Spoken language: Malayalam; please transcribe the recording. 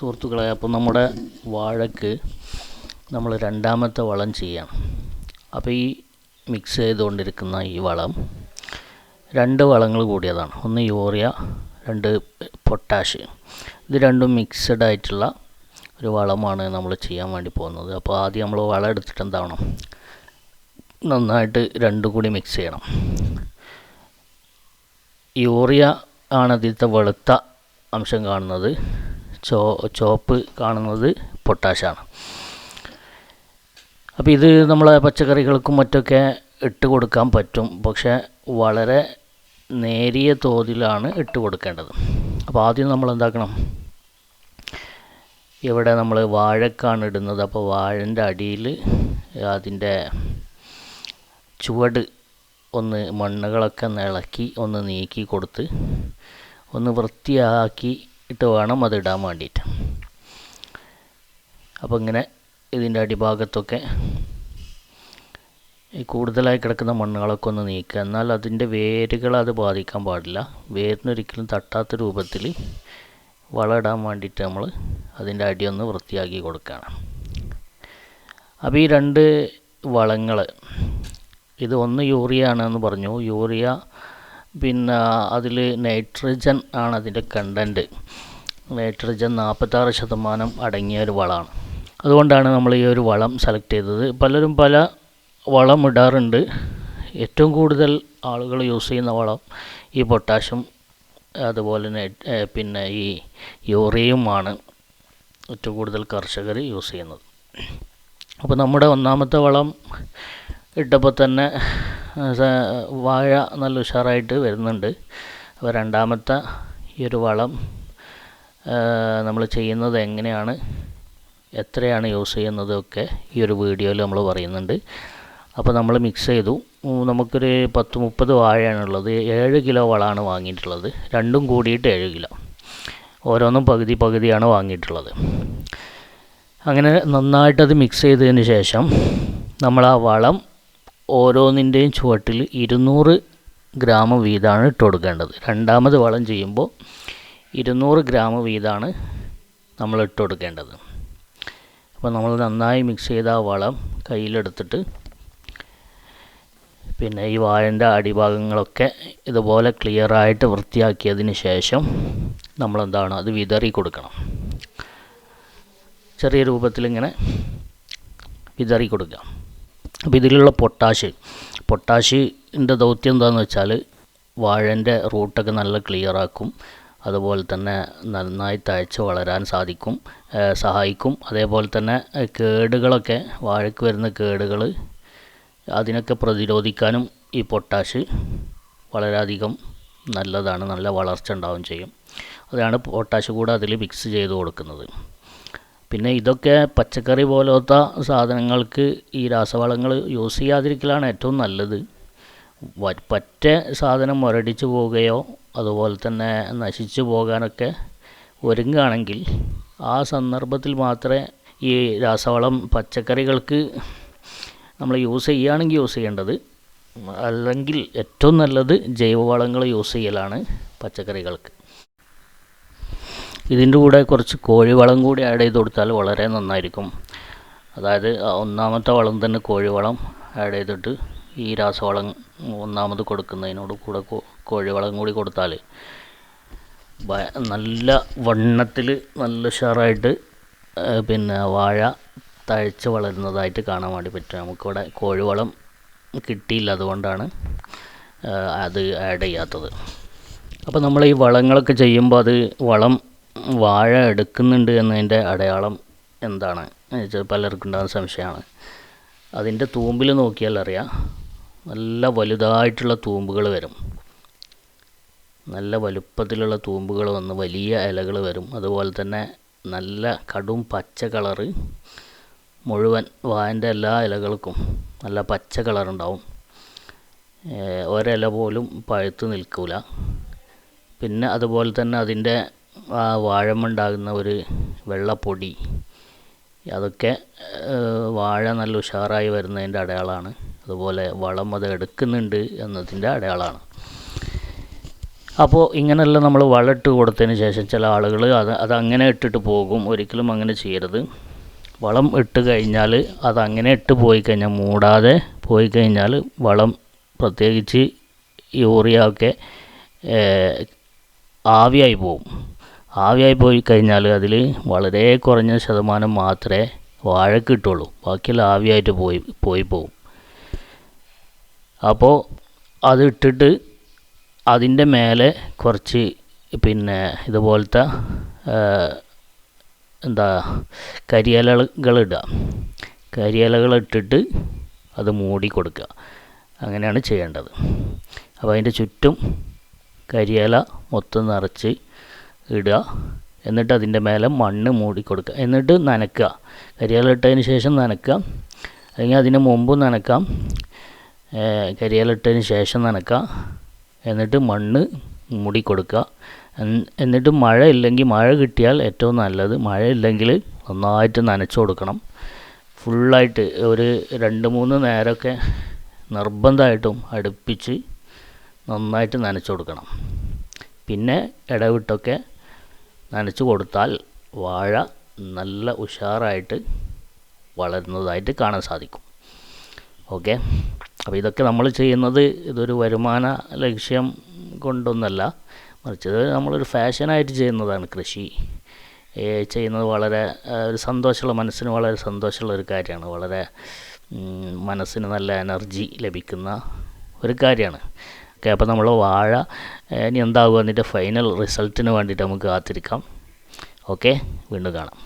സുഹൃത്തുക്കളെ അപ്പം നമ്മുടെ വാഴക്ക് നമ്മൾ രണ്ടാമത്തെ വളം ചെയ്യാം. അപ്പോൾ ഈ മിക്സ് ചെയ്തുകൊണ്ടിരിക്കുന്ന ഈ വളം രണ്ട് വളങ്ങൾ കൂടിയതാണ്. ഒന്ന് യൂറിയ രണ്ട് പൊട്ടാഷ് ഇത് രണ്ടും മിക്സഡ് ആയിട്ടുള്ള ഒരു വളമാണ് നമ്മൾ ചെയ്യാൻ വേണ്ടി പോകുന്നത്. അപ്പോൾ ആദ്യം നമ്മൾ വളം എടുത്തിട്ട് എന്താവണം? നന്നായിട്ട് രണ്ടും കൂടി മിക്സ് ചെയ്യണം. യൂറിയ ആണ് ഇതിലത്തെ വെളുത്ത അംശം കാണുന്നത്. ചോ ചോപ്പ് കാണുന്നത് പൊട്ടാഷാണ്. അപ്പോൾ ഇത് നമ്മളെ പച്ചക്കറികൾക്കും മറ്റൊക്കെ ഇട്ട് കൊടുക്കാൻ പറ്റും. പക്ഷേ വളരെ നേരിയ തോതിലാണ് ഇട്ട് കൊടുക്കേണ്ടത്. അപ്പോൾ ആദ്യം നമ്മൾ എന്താക്കണം? ഇവിടെ നമ്മൾ വാഴക്കാണ് ഇടുന്നത്. അപ്പോൾ വാഴന്റെ അടിയിൽ അതിന്റെ ചുവട് ഒന്ന് മണ്ണുകളൊക്കെ ഒന്ന് ഇളക്കി ഒന്ന് നീക്കി കൊടുത്ത് ഒന്ന് വൃത്തിയാക്കി ഇട്ട് വേണം അത് ഇടാൻ വേണ്ടിയിട്ട്. അപ്പോൾ ഇങ്ങനെ ഇതിന്റെ അടിഭാഗത്തൊക്കെ ഈ കൂടുതലായി കിടക്കുന്ന മണ്ണുകളൊക്കെ ഒന്ന് നീക്കുക. എന്നാൽ അതിന്റെ വേരുകൾ അത് ബാധിക്കാൻ പാടില്ല. വേരിനൊരിക്കലും തട്ടാത്ത രൂപത്തിൽ വളം ഇടാൻ വേണ്ടിയിട്ട് നമ്മൾ അതിന്റെ അടിയൊന്ന് വൃത്തിയാക്കി കൊടുക്കുകയാണ് അപ്പോൾ ഈ രണ്ട് വളങ്ങൾ ഇത് ഒന്ന് യൂറിയ ആണെന്ന് പറഞ്ഞു. യൂറിയ പിന്നെ അതിൽ നൈട്രജൻ ആണ് അതിന്റെ കണ്ടന്റ് നൈട്രജൻ നാൽപ്പത്താറ് ശതമാനം അടങ്ങിയ ഒരു വളമാണ്. അതുകൊണ്ടാണ് നമ്മൾ ഈ ഒരു വളം സെലക്ട് ചെയ്തത്. പലരും പല വളം ഇടാറുണ്ട്. ഏറ്റവും കൂടുതൽ ആളുകൾ യൂസ് ചെയ്യുന്ന വളം ഈ പൊട്ടാഷ്യം അതുപോലെ പിന്നെ ഈ യൂറിയയുമാണ് ഏറ്റവും കൂടുതൽ കർഷകർ യൂസ് ചെയ്യുന്നത്. അപ്പോൾ നമ്മുടെ ഒന്നാമത്തെ വളം ഇട്ടപ്പോൾ തന്നെ വാഴ നല്ല ഉഷാറായിട്ട് വരുന്നുണ്ട്. അപ്പോൾ രണ്ടാമത്തെ ഈ ഒരു വളം നമ്മൾ ചെയ്യുന്നത് എങ്ങനെയാണ് എത്രയാണ് യൂസ് ചെയ്യുന്നത് ഒക്കെ ഈ ഒരു വീഡിയോയിൽ നമ്മൾ പറയുന്നുണ്ട്. അപ്പോൾ നമ്മൾ മിക്സ് ചെയ്തു. നമുക്കൊരു പത്ത് മുപ്പത് വാഴയാണുള്ളത്. ഏഴ് കിലോ വളമാണ് വാങ്ങിയിട്ടുള്ളത്. രണ്ടും കൂടിയിട്ട് ഏഴ് കിലോ. ഓരോന്നും പകുതി പകുതിയാണ് വാങ്ങിയിട്ടുള്ളത്. അങ്ങനെ നന്നായിട്ടത് മിക്സ് ചെയ്തതിന് ശേഷം നമ്മൾ ആ വളം ഓരോന്നിന്റെയും ചുവട്ടിൽ ഇരുന്നൂറ് ഗ്രാം വീതമാണ് ഇട്ട് കൊടുക്കേണ്ടത്. രണ്ടാമത് വളം ചെയ്യുമ്പോൾ ഇരുന്നൂറ് ഗ്രാം വീതമാണ് നമ്മൾ ഇട്ട് കൊടുക്കേണ്ടത്. അപ്പോൾ നമ്മൾ നന്നായി മിക്സ് ചെയ്ത ആ വളം കയ്യിലെടുത്തിട്ട് പിന്നെ ഈ വാഴന്റെ അടിഭാഗങ്ങളൊക്കെ ഇതുപോലെ ക്ലിയറായിട്ട് വൃത്തിയാക്കിയതിന് ശേഷം നമ്മളെന്താണ് അത് വിതറി കൊടുക്കണം. ചെറിയ രൂപത്തിലിങ്ങനെ വിതറി കൊടുക്കുക അപ്പോൾ ഇതിലുള്ള പൊട്ടാഷ് പൊട്ടാഷിന്റെ ദൗത്യം എന്താണെന്ന് വെച്ചാൽ വാഴന്റെ റൂട്ടൊക്കെ നല്ല ക്ലിയറാക്കും അതുപോലെ തന്നെ നന്നായി തഴച്ച് വളരാൻ സാധിക്കും സഹായിക്കും. അതേപോലെ തന്നെ കേടുകളൊക്കെ വാഴയ്ക്ക് വരുന്ന കേടുകൾ അതിനൊക്കെ പ്രതിരോധിക്കാനും ഈ പൊട്ടാഷ് വളരെയധികം നല്ലതാണ് നല്ല വളർച്ച ഉണ്ടാവുകയും ചെയ്യും. അതാണ് പൊട്ടാഷ് കൂടെ അതിൽ മിക്സ് ചെയ്ത് കൊടുക്കുന്നത്. പിന്നെ ഇതൊക്കെ പച്ചക്കറി പോലത്തെ സാധനങ്ങൾക്ക് ഈ രാസവളങ്ങൾ യൂസ് ചെയ്യാതിരിക്കലാണ് ഏറ്റവും നല്ലത്. പറ്റ സാധനം മുരടിച്ച് പോവുകയോ അതുപോലെ തന്നെ നശിച്ചു പോകാനൊക്കെ ഒരുങ്ങുകയാണെങ്കിൽ ആ സന്ദർഭത്തിൽ മാത്രമേ ഈ രാസവളം പച്ചക്കറികൾക്ക് നമ്മൾ യൂസ് ചെയ്യുകയാണെങ്കിൽ യൂസ് ചെയ്യേണ്ടത്. അല്ലെങ്കിൽ ഏറ്റവും നല്ലത് ജൈവവളങ്ങൾ യൂസ് ചെയ്യലാണ് പച്ചക്കറികൾക്ക്. ഇതിന്റെ കൂടെ കുറച്ച് കോഴിവളം കൂടി ആഡ് ചെയ്ത് കൊടുത്താൽ വളരെ നന്നായിരിക്കും. അതായത് ഒന്നാമത്തെ വളം തന്നെ കോഴിവളം ആഡ് ചെയ്തിട്ട് ഈ രാസവളം ഒന്നാമത് കൊടുക്കുന്നതിനോട് കൂടെ കോഴിവളം കൂടി കൊടുത്താൽ നല്ല വണ്ണത്തിൽ നല്ല ഉഷാറായിട്ട് പിന്നെ വാഴ തഴച്ച് വളരുന്നതായിട്ട് കാണാൻ വേണ്ടി പറ്റും. നമുക്കിവിടെ കോഴിവളം കിട്ടിയില്ല അതുകൊണ്ടാണ് അത് ആഡ് ചെയ്യാത്തത്. അപ്പോൾ നമ്മൾ ഈ വളങ്ങളൊക്കെ ചെയ്യുമ്പോൾ അത് വളം വാഴ എടുക്കുന്നുണ്ട് എന്നതിന്റെ അടയാളം എന്താണ്? പലർക്കും ഉണ്ടാകുന്ന സംശയമാണ്. അതിന്റെ തൂമ്പിൽ നോക്കിയാൽ അറിയാം. നല്ല വലുതായിട്ടുള്ള തൂമ്പുകൾ വരും. നല്ല വലുപ്പത്തിലുള്ള തൂമ്പുകൾ വന്ന് വലിയ ഇലകൾ വരും. അതുപോലെ തന്നെ നല്ല കടും പച്ച കളറ് മുഴുവൻ വായന്റെ എല്ലാ ഇലകൾക്കും നല്ല പച്ച കളറുണ്ടാവും. ഒരില പോലും പഴുത്ത് നിൽക്കില്ല പിന്നെ അതുപോലെ തന്നെ അതിന്റെ ആ വാഴമുണ്ടാകുന്ന ഒരു വെള്ളപ്പൊടി. അതൊക്കെ വാഴ നല്ല ഉഷാറായി വരുന്നതിന്റെ അടയാളമാണ്. അതുപോലെ വളം അത് എടുക്കുന്നുണ്ട് എന്നതിന്റെ അടയാളമാണ്. അപ്പോൾ ഇങ്ങനെയെല്ലാം നമ്മൾ വളമിട്ട് കൊടുത്തതിന് ശേഷം ചില ആളുകൾ അത് അതങ്ങനെ ഇട്ടിട്ട് പോകും. ഒരിക്കലും അങ്ങനെ ചെയ്യരുത്. വളം ഇട്ട് കഴിഞ്ഞാൽ അതങ്ങനെ ഇട്ട് പോയി കഴിഞ്ഞാൽ മൂടാതെ പോയി കഴിഞ്ഞാൽ വളം പ്രത്യേകിച്ച് യൂറിയ ഒക്കെ ആവിയായി പോകും ആവിയായി പോയി കഴിഞ്ഞാൽ അതിൽ വളരെ കുറഞ്ഞ ശതമാനം മാത്രമേ വാഴ കിട്ടുള്ളൂ. ബാക്കിയെല്ലാം ആവിയായിട്ട് പോയി പോയി പോകും അപ്പോൾ അത് ഇട്ടിട്ട് അതിന്റെ മേലെ കുറച്ച് പിന്നെ ഇതുപോലത്തെ എന്താ കരിയിലകൾ ഇടുക. കരിയിലകൾ ഇട്ടിട്ട് അത് മൂടി കൊടുക്കുക. അങ്ങനെയാണ് ചെയ്യേണ്ടത്. അപ്പോൾ അതിന്റെ ചുറ്റും കരിയില മൊത്തം നിറച്ച് ഇടുക. എന്നിട്ട് അതിന്റെ മേലെ മണ്ണ് മൂടി കൊടുക്കുക എന്നിട്ട് നനയ്ക്കുക കരിയാലിട്ടതിന് ശേഷം നനയ്ക്കുക അല്ലെങ്കിൽ അതിന് മുമ്പ് നനക്കാം കരിയാലിട്ടതിന് ശേഷം നനയ്ക്കുക എന്നിട്ട് മണ്ണ് മൂടി കൊടുക്കുക എന്നിട്ട് മഴ ഇല്ലെങ്കിൽ മഴ കിട്ടിയാൽ ഏറ്റവും നല്ലത് മഴ ഇല്ലെങ്കിൽ നന്നായിട്ട് നനച്ചു കൊടുക്കണം. ഫുള്ളായിട്ട് ഒരു രണ്ട് മൂന്ന് നേരമൊക്കെ നിർബന്ധമായിട്ടും അടുപ്പിച്ച് നന്നായിട്ട് നനച്ചു കൊടുക്കണം. പിന്നെ ഇടവിട്ടൊക്കെ നനച്ചു കൊടുത്താൽ വാഴ നല്ല ഉഷാറായിട്ട് വളരുന്നതായിട്ട് കാണാൻ സാധിക്കും. ഓക്കെ? അപ്പോൾ ഇതൊക്കെ നമ്മൾ ചെയ്യുന്നത് ഇതൊരു വരുമാന ലക്ഷ്യം കൊണ്ടൊന്നല്ല. മറിച്ച് നമ്മളൊരു ഫാഷനായിട്ട് ചെയ്യുന്നതാണ് കൃഷി. ചെയ്യുന്നത് വളരെ ഒരു സന്തോഷമുള്ള മനസ്സിന് വളരെ സന്തോഷമുള്ള ഒരു കാര്യമാണ്. വളരെ മനസ്സിന് നല്ല എനർജി ലഭിക്കുന്ന ഒരു കാര്യമാണ്. ഓക്കെ അപ്പോൾ നമ്മൾ വാഴ ഇനി എന്താകുക എന്നിട്ട് ഫൈനൽ റിസൾട്ടിന് വേണ്ടിയിട്ട് നമുക്ക് കാത്തിരിക്കാം. ഓക്കെ വീണ്ടും കാണാം.